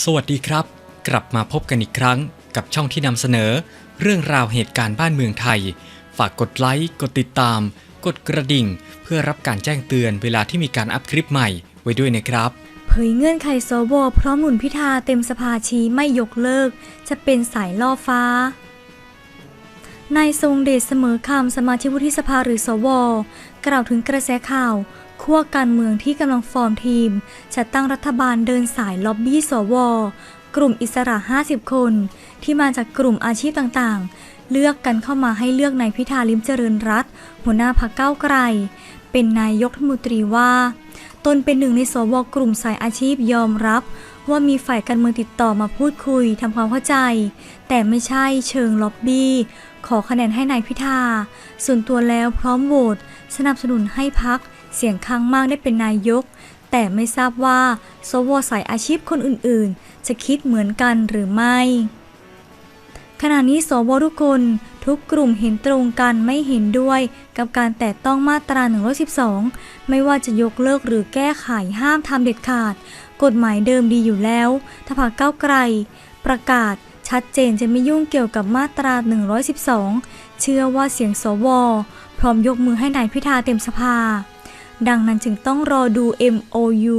สวัสดีครับ กลับมาพบกันอีกครั้งกับช่องที่นำเสนอ เรื่องราวเหตุการณ์บ้านเมืองไทย ฝากกดไลค์ กดติดตาม กดกระดิ่ง เพื่อรับการแจ้งเตือนเวลาที่มีการอัพคลิปใหม่ไว้ด้วยนะครับ เผยเงื่อนไขสวพร้อมหนุนพิธาเต็มสภาชี้ไม่ยกเลิก จะเป็นสายล่อฟ้านายทรงเดชเสมอคำสมาชิกวุฒิสภาหรือสว กล่าวถึงกระแสข่าว ขั้วการเมืองที่กำลังฟอร์มทีมจะตั้งรัฐบาลเดินสายล็อบบี้สวกลุ่มอิสระ 50 คน ที่มาจากกลุ่มอาชีพต่างๆ เลือกกันเข้ามาให้เลือกนายพิธาลิมเจริญรัตหัวหน้าพรรคก้าวไกล เป็นนายกรัฐมนตรีว่า ตนเป็นหนึ่งในสวกลุ่มสายอาชีพยอมรับ ว่ามีฝ่ายการเมืองติดต่อมาพูดคุยทำความเข้าใจ แต่ไม่ใช่เชิงล็อบบี้ขอคะแนนให้นายพิธา ส่วนตัวแล้วพร้อมโหวตสนับสนุนให้พัก เสียงข้างมากได้เป็นนายก แต่ไม่ทราบว่าสวสายอาชีพคนอื่นๆ จะคิดเหมือนกันหรือไม่ ขณะนี้สวทุกคนทุกกลุ่มเห็นตรงกันไม่เห็นด้วยกับการแตะต้องมาตรา 112 ไม่ว่าจะยกเลิกหรือแก้ไขห้ามทำเด็ดขาด กฎหมายเดิมดีอยู่แล้ว ถ้าพรรคก้าวไกล ประกาศชัดเจนจะไม่ยุ่งเกี่ยวกับมาตรา 112 เชื่อว่าเสียงสว พร้อมยกมือให้นายพิธาเต็มสภา ดังนั้นจึงต้องรอดู MOU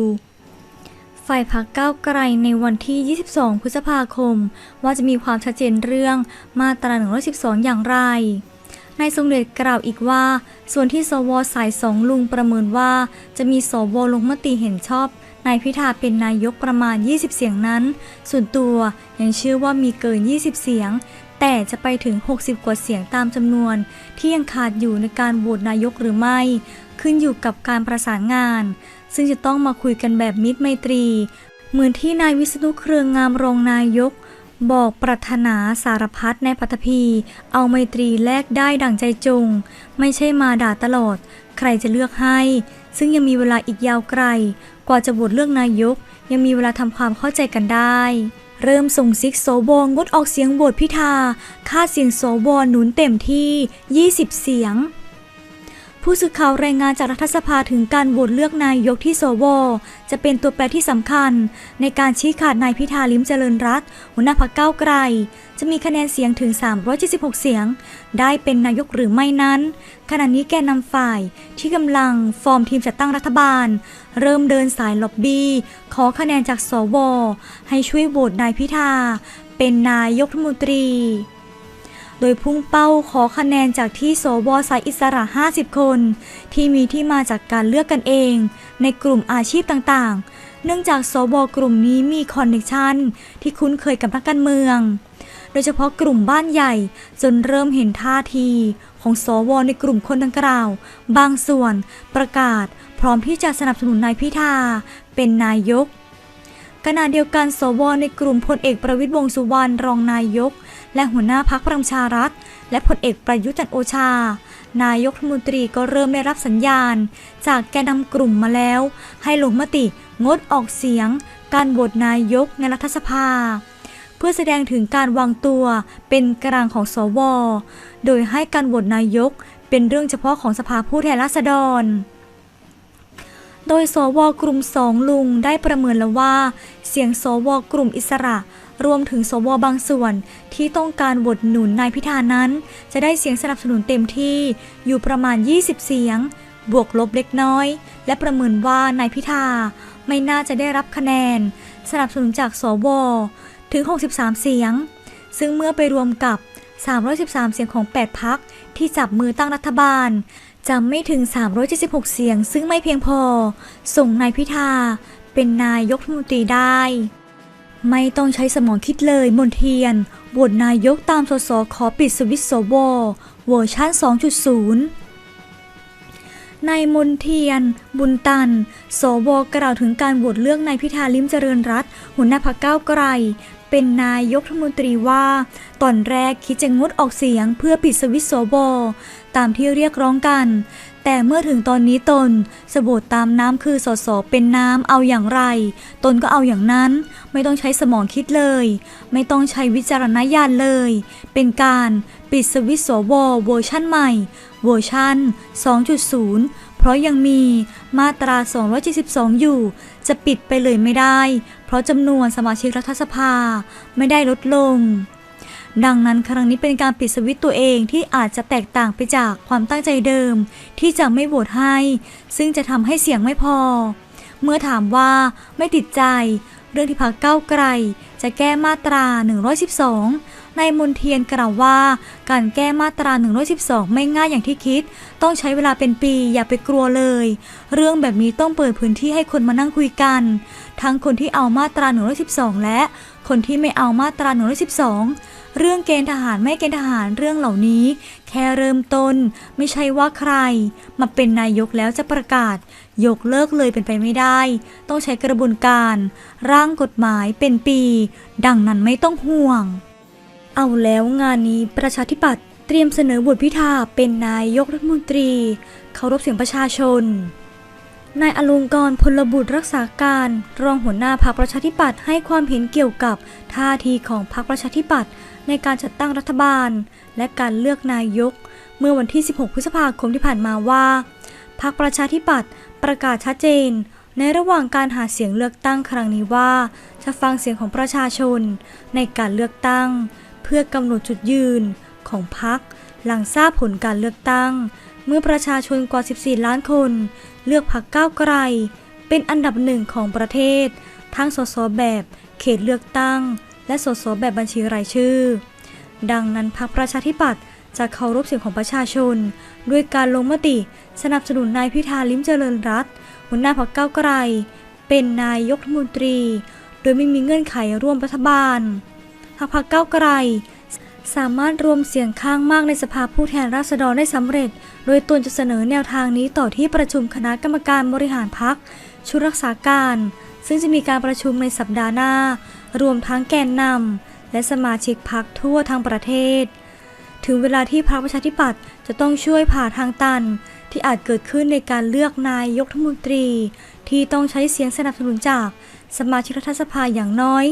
ฝ่ายพักก้าวไกลในวันที่ 22 พฤษภาคม ว่าจะมีความชัดเจนเรื่องมาตรา 112 อย่างไร นายทรงเดชกล่าวอีกว่า ส่วนที่สวสายสองลุงประเมินว่า จะมีสวลงมติเห็นชอบนายพิธาเป็นนายกประมาณ 20 เสียงนั้น ส่วนตัวยังเชื่อว่ามีเกิน 20 เสียง แต่จะไปถึง 60 กว่าเสียงตามจำนวน ที่ยังขาดอยู่ในการโหวตนายกหรือไม่ ขึ้นอยู่กับการประสานงาน ซึ่งจะต้องมาคุยกันแบบมิตรไมตรี เหมือนที่นายวิษณุเครืองามรองนายก บอกปรารถนาสารพัดในปัตภีเอาไมตรีแลกได้ดั่งใจจง ไม่ใช่มาด่าตลอด ใครจะเลือกให้ ซึ่งยังมีเวลาอีกยาวไกล กว่าจะโหวตเลือกนายก ยังมีเวลาทำความเข้าใจกันได้เริ่มส่งซิกโสวงงดออกเสียงโหวตพิธา ค่าเสียงโสวหนุนเต็มที่ 20 เสียง ผู้สื่อข่าวรายงานจากรัฐสภาถึงการโหวตเลือกนายกที่สวจะเป็นตัวแปรที่สำคัญ ในการชี้ขาดนายพิธาลิมเจริญรัตหัวหน้าพรรคก้าวไกล จะมีคะแนนเสียงถึง 376 เสียง ได้เป็นนายกหรือไม่นั้น ขณะนี้แกนนำฝ่ายที่กำลังฟอร์มทีมจัดตั้งรัฐบาล เริ่มเดินสายล็อบบี้ ขอคะแนนจากสวให้ช่วยโหวตนายพิธาเป็นนายกรัฐมนตรี ดยพุ่งเป้าขอคะแนนจากที่สวสายอิสระ 50 คน ที่มีที่มาจากการเลือกกันเอง ในกลุ่มอาชีพต่างๆ เนื่องจากสวกลุ่มนี้มีคอนเนคชันที่คุ้นเคยกับนักการเมือง โดยเฉพาะกลุ่มบ้านใหญ่จนเริ่มเห็นท่าทีของสวในกลุ่มคนดังกล่าว บางส่วนประกาศพร้อมที่จะสนับสนุนนายพิธาเป็นนายกขณะเดียวกันสวในกลุ่มพลเอกประวิตยวงสุวรรณรองนายก และหัวหน้าพักพลังประชารัฐ และพลเอกประยุทธ์จันโอชา นายกรัฐมนตรีก็เริ่มได้รับสัญญาณ จากแกนนำกลุ่มมาแล้ว ให้ลงมติงดออกเสียง การโหวตนายกในรัฐสภา เพื่อแสดงถึงการวางตัวเป็นกลางของสว โดยให้การโหวตนายกเป็นเรื่องเฉพาะของสภาผู้แทนราษฎร โดยสวกลุ่มสองลุงได้ประเมินแล้วว่า เสียงสวกลุ่มอิสระ รวมถึงสวบางส่วนที่ต้องการโหวตหนุนนายพิธานั้น จะได้เสียงสนับสนุนเต็มที่อยู่ประมาณ 20 เสียง บวกลบเล็กน้อย และประเมินว่านายพิธาไม่น่าจะได้รับคะแนน สนับสนุนจากสวถึง 63 เสียง ซึ่งเมื่อไปรวมกับ 313 เสียงของ 8 พักที่จับมือตั้งรัฐบาล จะไม่ถึง 376 เสียง ซึ่งไม่เพียงพอ ส่งนายพิธา เป็นนายกรัฐมนตรีได้ ไม่ต้องใช้สมองคิดเลยมนเทียนบทนายกตามสสขอปิดสวิตช์สวเวอร์ชัน2.0 นายมนเทียน บุญตัน โสวกล่าวถึงการโหวตเลือกนายพิธาลิมเจริญรัตหัวหน้าพรรคก้าวไกล เป็นนายกรัฐมนตรีว่า ตอนแรกคิดจะงดออกเสียงเพื่อปิดสวิตช์สวตามที่เรียกร้องกัน แต่เมื่อถึงตอนนี้ตน สบทตามน้ำคือสสเป็นน้ำเอาอย่างไร ตนก็เอาอย่างนั้น ไม่ต้องใช้สมองคิดเลย ไม่ต้องใช้วิจารณญาณเลย เป็นการปิดสวิตสวเวอร์ชั่นใหม่ เวอร์ชัน2.0 เพราะยังมีมาตรา 272 อยู่ จะปิดไปเลยไม่ได้ เพราะจำนวนสมาชิกรัฐสภาไม่ได้ลดลงดังนั้นครั้งนี้เป็นการปิดสวิตตัวเองที่อาจจะแตกต่างไปจากความตั้งใจเดิม ที่จะไม่โหวตให้ ซึ่งจะทำให้เสียงไม่พอ เมื่อถามว่าไม่ติดใจ เรื่องที่พักเก้าวไกล จะแก้มาตรา 112นายมนเทียนกล่าวว่า การแก้มาตรา 112 ไม่ง่ายอย่างที่คิด ต้องใช้เวลาเป็นปีอย่าไปกลัวเลย เรื่องแบบนี้ต้องเปิดพื้นที่ให้คนมานั่งคุยกัน ทั้งคนที่เอามาตรา 112 และ คนที่ไม่เอามาตรา112เรื่องเกณฑ์ทหารไม่เกณฑ์ทหารเรื่องเหล่านี้ แค่เริ่มต้น ไม่ใช่ว่าใคร มาเป็นนายกแล้วจะประกาศ ยกเลิกเลยเป็นไปไม่ได้ ต้องใช้กระบวนการ ร่างกฎหมายเป็นปี ดังนั้นไม่ต้องห่วง เอาแล้วงานนี้ประชาธิปัตย์เตรียมเสนอบทพิธาเป็นนายกรัฐมนตรี เคารพเสียงประชาชน นายอลงกรพลบุตรรักษาการ รองหัวหน้าพรรคประชาธิปัตย์ให้ความเห็นเกี่ยวกับท่าทีของพรรคประชาธิปัตย์ในการจัดตั้งรัฐบาล และการเลือกนายก เมื่อวันที่ 16 พฤษภาคมที่ผ่านมาว่าพรรคประชาธิปัตย์ประกาศชัดเจน ในระหว่างการหาเสียงเลือกตั้งครั้งนี้ว่า จะฟังเสียงของประชาชน ในการเลือกตั้ง เพื่อกำหนดจุดยืนของพรรคหลังทราบผลการเลือกตั้ง เมื่อประชาชนกว่า 14 ล้านคน เลือกพรรคก้าวไกล เป็นอันดับหนึ่งของประเทศ ทั้งสสแบบเขตเลือกตั้ง และสสแบบบัญชีรายชื่อ ดังนั้นพรรคประชาธิปัตย์จะเคารพเสียงของประชาชน ด้วยการลงมติสนับสนุนนายพิธาลิ้มเจริญรัตน์หัวหน้าพรรคก้าวไกล เป็นนายกรัฐมนตรี โดยไม่มีเงื่อนไขร่วมรัฐบาลหากพรรคก้าวไกล สามารถรวมเสียงข้างมากในสภาผู้แทนราษฎรได้สำเร็จ โดยตนจะเสนอแนวทางนี้ต่อที่ประชุมคณะกรรมการบริหารพักชุดรักษาการ ซึ่งจะมีการประชุมในสัปดาห์หน้า รวมทั้งแกนนำและสมาชิกพักทั่วทั้งประเทศ ถึงเวลาที่พรรคประชาธิปัตย์จะต้องช่วยผ่าทางตัน ที่อาจเกิดขึ้นในการเลือกนายกรัฐมนตรี ที่ต้องใช้เสียงสนับสนุนจากสมาชิกรัฐสภาอย่างน้อย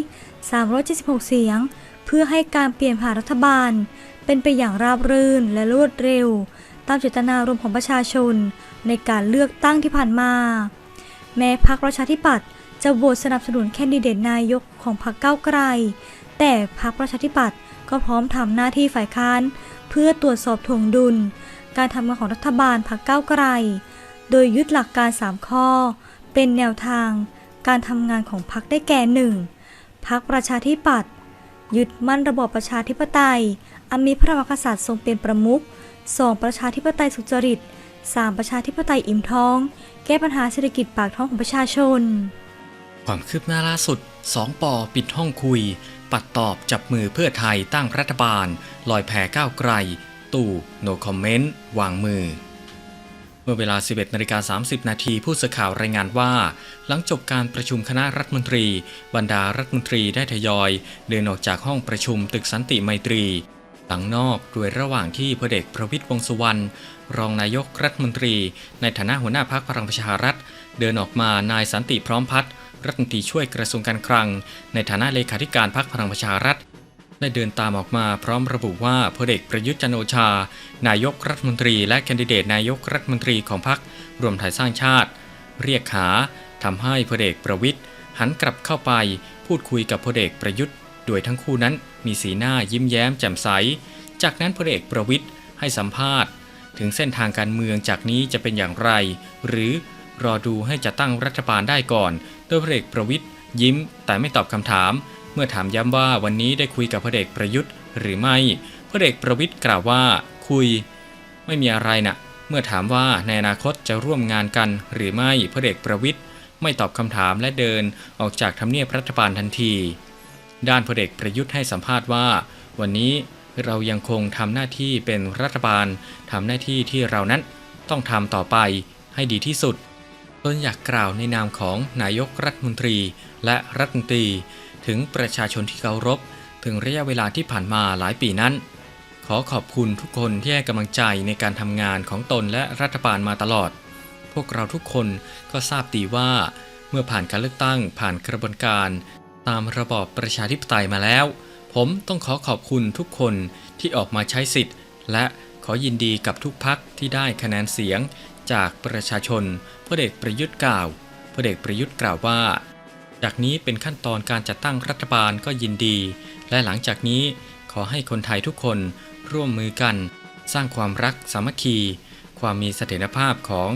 376 เสียง เพื่อให้การเปลี่ยนผ่านรัฐบาล เป็นไปอย่างราบรื่นและรวดเร็ว ตามเจตนารมณ์ของประชาชน ในการเลือกตั้งที่ผ่านมา แม้พรรคประชาธิปัตย์จะโหวตสนับสนุนแคนดิเดตนายกของพรรคก้าวไกล แต่พรรคประชาธิปัตย์ก็พร้อมทำหน้าที่ฝ่ายค้าน เพื่อตรวจสอบถ่วงดุล การทำงานของรัฐบาลพรรคก้าวไกล โดยยึดหลักการ 3 ข้อ เป็นแนวทาง การทำงานของพรรคได้แก่ 1. พรรคประชาธิปัตย์ ยึดมั่นระบอบประชาธิปไตย อันมีพระมหากษัตริย์ทรงเป็นประมุข 2. ประชาธิปไตยสุจริต 3. ประชาธิปไตยอิ่มท้อง แก้ปัญหาเศรษฐกิจปากท้องของประชาชน ความคืบหน้าล่าสุด 2ปอปิดห้องคุย ปัดตอบจับมือเพื่อไทยตั้งรัฐบาล ลอยแพก้าวไกล ตู่ no comment วางมือ เมื่อเวลา 11นาฬิกา30 นาทีผู้สื่อข่าวรายงานว่า หลังจบการประชุมคณะรัฐมนตรี บรรดารัฐมนตรีได้ทยอย เดินออกจากห้องประชุมตึกสันติไมตรี หลังนอกโดยระหว่างที่พลเอกประวิตรวงษ์สุวรรณรองนายกรัฐมนตรี ในฐานะหัวหน้าพรรคพลังประชารัฐ เดินออกมานายสันติพร้อมพัฒน์รัฐมนตรีช่วยกระทรวงการคลัง ในฐานะเลขาธิการพรรคพลังประชารัฐ ได้เดินตามออกมาพร้อมระบุว่าพลเอกประยุทธ์จันโอชา นายกรัฐมนตรีและแคนดิเดตนายกรัฐมนตรีของพรรครวมไทยสร้างชาติ เรียกหาทำให้พลเอกประวิทย์หันกลับเข้าไปพูดคุยกับพลเอกประยุทธ์ โดยทั้งคู่นั้นมีสีหน้ายิ้มแย้มแจ่มใส จากนั้นพลเอกประวิทย์ให้สัมภาษณ์ ถึงเส้นทางการเมืองจากนี้จะเป็นอย่างไร หรือรอดูให้จะตั้งรัฐบาลได้ก่อน โดยพลเอกประวิทย์ยิ้มแต่ไม่ตอบคำถาม เมื่อถามย้ำว่าวันนี้ได้คุยกับพลเอกประยุทธ์หรือไม่พลเอกประวิทย์กล่าวว่าคุย ไม่มีอะไรนะเมื่อถามว่าในอนาคตจะร่วมงานกันหรือไม่พลเอกประวิทย์ไม่ตอบคำถามและเดินออกจากทำเนียบรัฐบาลทันที ด้านพลเอกประยุทธ์ให้สัมภาษณ์ว่า วันนี้เรายังคงทำหน้าที่เป็นรัฐบาลทำหน้าที่ที่เรานั้นต้องทำต่อไปให้ดีที่สุดตนอยากกล่าวในนามของนายกรัฐมนตรีและรัฐมนตรี ถึงประชาชนที่เคารพ ถึงระยะเวลาที่ผ่านมาหลายปีนั้น ขอขอบคุณทุกคนที่ให้กำลังใจในการทำงานของตนและรัฐบาลมาตลอด พวกเราทุกคนก็ทราบดีว่า เมื่อผ่านการเลือกตั้งผ่านกระบวนการ ตามระบอบประชาธิปไตยมาแล้ว ผมต้องขอขอบคุณทุกคนที่ออกมาใช้สิทธิ์ และขอยินดีกับทุกพักที่ได้คะแนนเสียงจากประชาชนพลเอกประยุทธ์กล่าวพลเอกประยุทธ์กล่าวว่า จากนี้เป็นขั้นตอนการจัดตั้งรัฐบาลก็ยินดี และหลังจากนี้ขอให้คนไทยทุกคนร่วมมือกัน สร้างความรักสามัคคี ความมีเสถียรภาพของ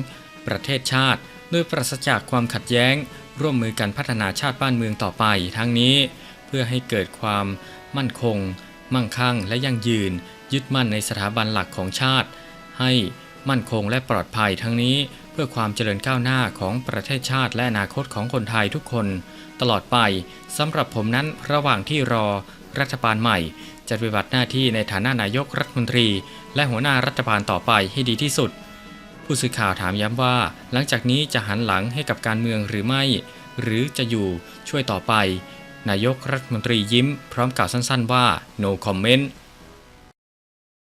ประเทศชาติโดยปราศจากความขัดแย้ง ร่วมมือกันพัฒนาชาติบ้านเมืองต่อไป ทั้งนี้เพื่อให้เกิดความมั่นคง มั่งคั่งและยั่งยืน ยึดมั่นในสถาบันหลักของชาติ ให้มั่นคงและปลอดภัยทั้งนี้ เพื่อความเจริญก้าวหน้าของประเทศชาติและอนาคตของคนไทยทุกคน ตลอดไปสำหรับผมนั้นระหว่างที่รอรัฐบาลใหม่ จะปฏิบัติหน้าที่ในฐานะนายกรัฐมนตรี และหัวหน้ารัฐบาลต่อไปให้ดีที่สุด ผู้สื่อข่าวถามย้ำว่า หลังจากนี้จะหันหลังให้กับการเมืองหรือไม่ หรือจะอยู่ช่วยต่อไป นายกรัฐมนตรียิ้ม พร้อมกล่าวสั้น ๆ ว่า no comment